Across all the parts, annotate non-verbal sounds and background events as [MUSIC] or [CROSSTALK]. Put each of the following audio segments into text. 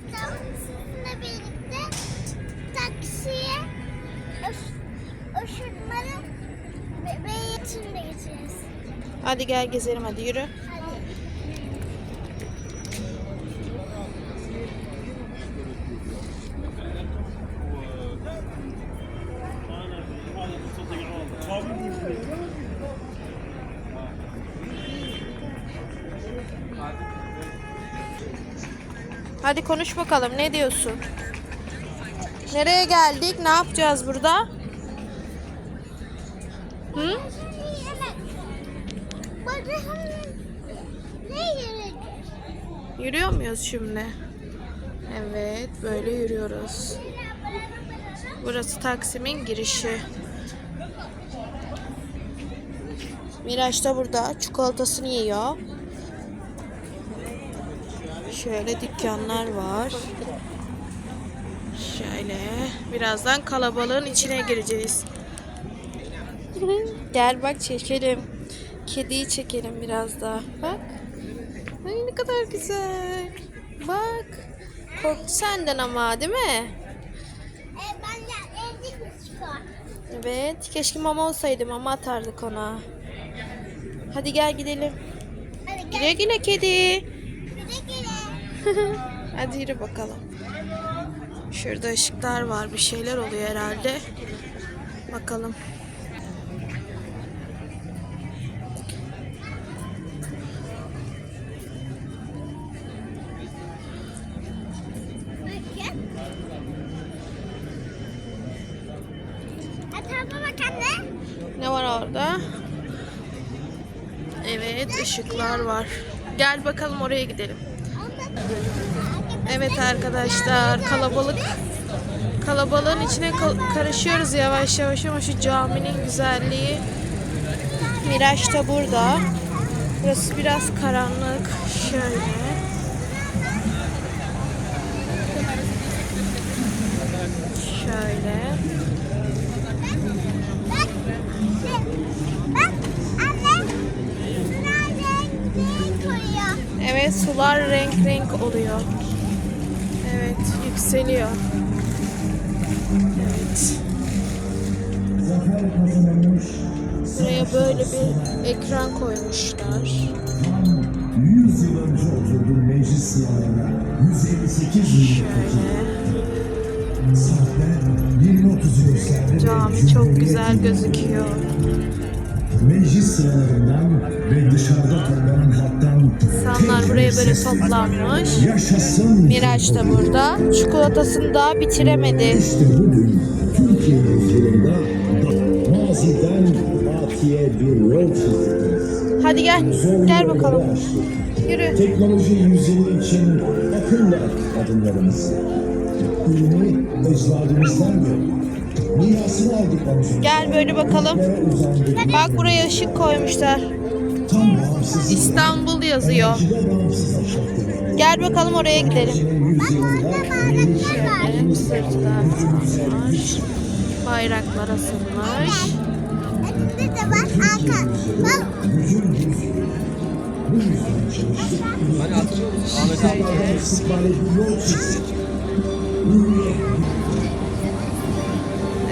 Sizinle birlikte taksiye oşurmalı bebeği içinde geçeceğiz. Hadi gel gezelim hadi yürü. Hadi. Konuş bakalım ne diyorsun? Nereye geldik? Ne yapacağız burada? Hı? Yürüyor muyuz şimdi? Evet, böyle yürüyoruz. Burası Taksim'in girişi. Miraç da burada çikolatasını yiyor. Şöyle dükkanlar var. Şöyle birazdan kalabalığın içine gireceğiz. Gel bak çekelim. Kediyi çekelim biraz daha. Bak. Ay ne kadar güzel. Bak. Korktu senden ama değil mi? E? Evet. Keşke mama olsaydı mama atardık ona. Hadi gel gidelim. Hadi Güle gel. güle kedi. [LAUGHS] Hadi yürü bakalım. Şurada ışıklar var. Bir şeyler oluyor herhalde. Bakalım. Ne var orada? Evet ışıklar var. Gel bakalım oraya gidelim. Evet arkadaşlar kalabalık kalabalığın içine ka- karışıyoruz yavaş yavaş ama şu caminin güzelliği Miraç da burada. Burası biraz karanlık. Şöyle. Şöyle. Evet sular renk renk oluyor. Evet yükseliyor. Evet. Buraya böyle bir ekran koymuşlar. 100 yıl önce oturdum meclis sıralarına 158 milletvekili. Saatler 20.30'u gösterdi. Cami çok güzel gözüküyor. Meclis sıralarından ve dışarıda toplanan halktan İnsanlar buraya böyle toplanmış. Yaşasın. Miraç da burada. Çikolatasını daha bitiremedi. İşte bugün Türkiye yüzyılında maziden atiye bir yol çizdiniz. Hadi gel. Gel bakalım. Yürü. Teknoloji yüzyılı için akılla adımlarımız. Ürünü ecdadımızdan gördük. Mirasını aldık omuzumuza. Gel böyle bakalım. Bak buraya ışık koymuşlar. İstanbul yazıyor. Gel bakalım oraya gidelim. Sırtlar asılmış. Bayraklar asılmış. Bak arka. Bak.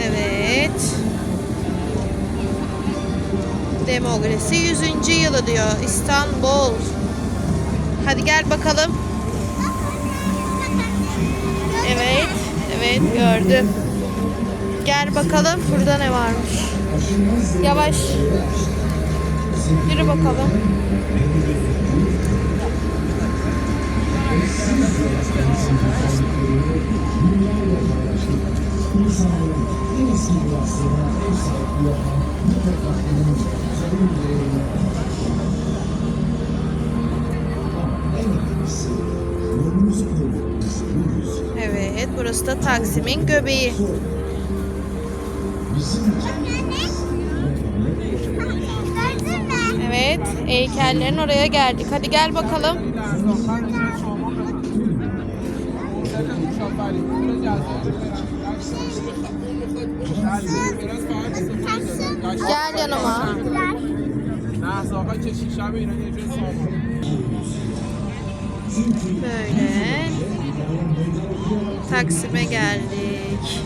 Evet. Demokrasi 100. yılı diyor. İstanbul. Hadi gel bakalım. Evet. Evet gördüm. Gel bakalım burada ne varmış. Yavaş. Yürü bakalım. Evet burası da Taksim'in göbeği. Evet heykellerin oraya geldik. Hadi gel bakalım. Gel yanıma. Böyle. Taksim'e geldik.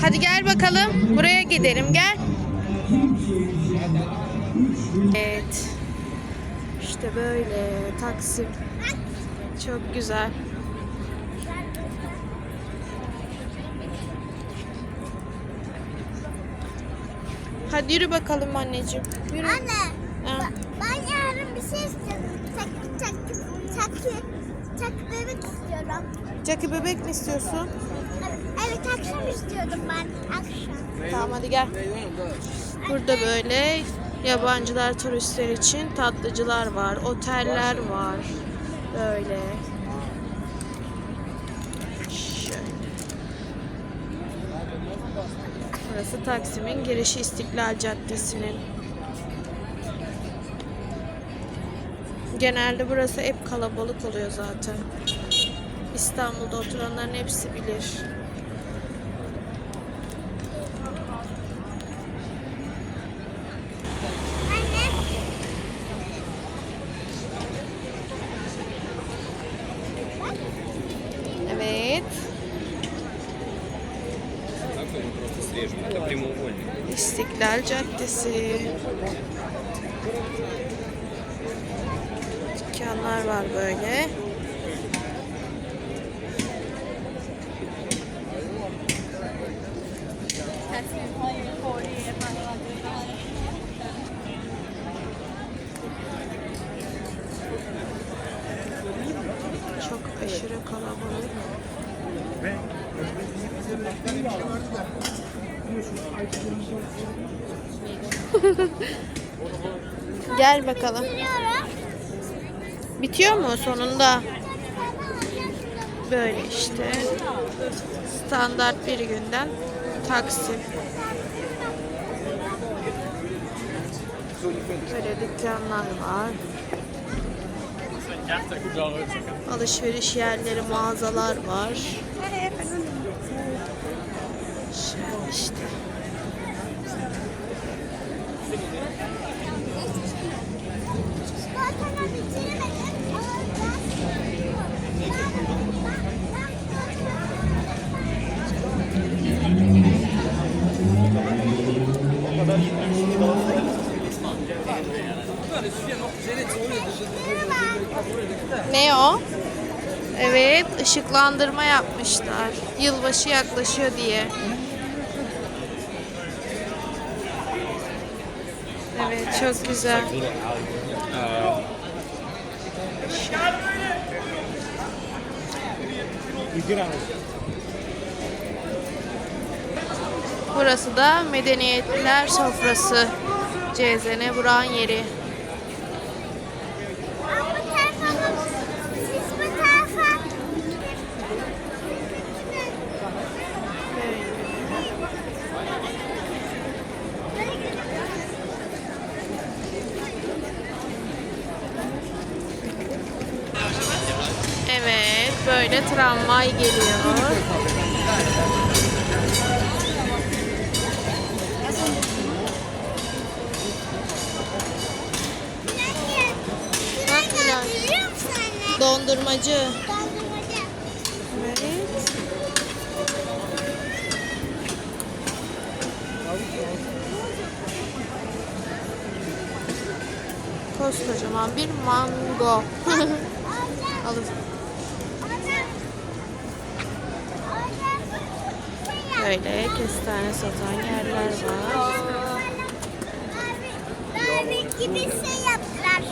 Hadi gel bakalım. Buraya gidelim. Gel. Evet. İşte böyle Taksim. Çok güzel. Hadi yürü bakalım anneciğim. Yürü. Anne. Ha. Ben yarın bir şey istiyorum. Takı takı takı takı bebek istiyorum. Jackie bebek mi istiyorsun? Evet, evet akşam istiyordum ben. Akşam. Tamam hadi gel. Burada böyle yabancılar turistler için tatlıcılar var, oteller var. Böyle. Burası Taksim'in girişi İstiklal Caddesi'nin. Genelde burası hep kalabalık oluyor zaten. İstanbul'da oturanların hepsi bilir. İstiklal Caddesi. Dükkanlar var böyle. Çok aşırı kalabalık. [LAUGHS] Gel bakalım. Bitiyor mu sonunda? Böyle işte. Standart bir günden Taksim. Böyle dükkanlar var. Alışveriş yerleri, mağazalar var. İşte. Işıklandırma yapmışlar. Yılbaşı yaklaşıyor diye. Evet, çok güzel. Burası da Medeniyetler Sofrası. CZN Burak'ın yeri. Böyle tramvay geliyor. Bak anne? dondurmacı. Dondurmacı. Evet. Koskocaman bir mango. [LAUGHS] Alın. Böyle kestane satan yerler var. Barbie gibi şey yaptılar.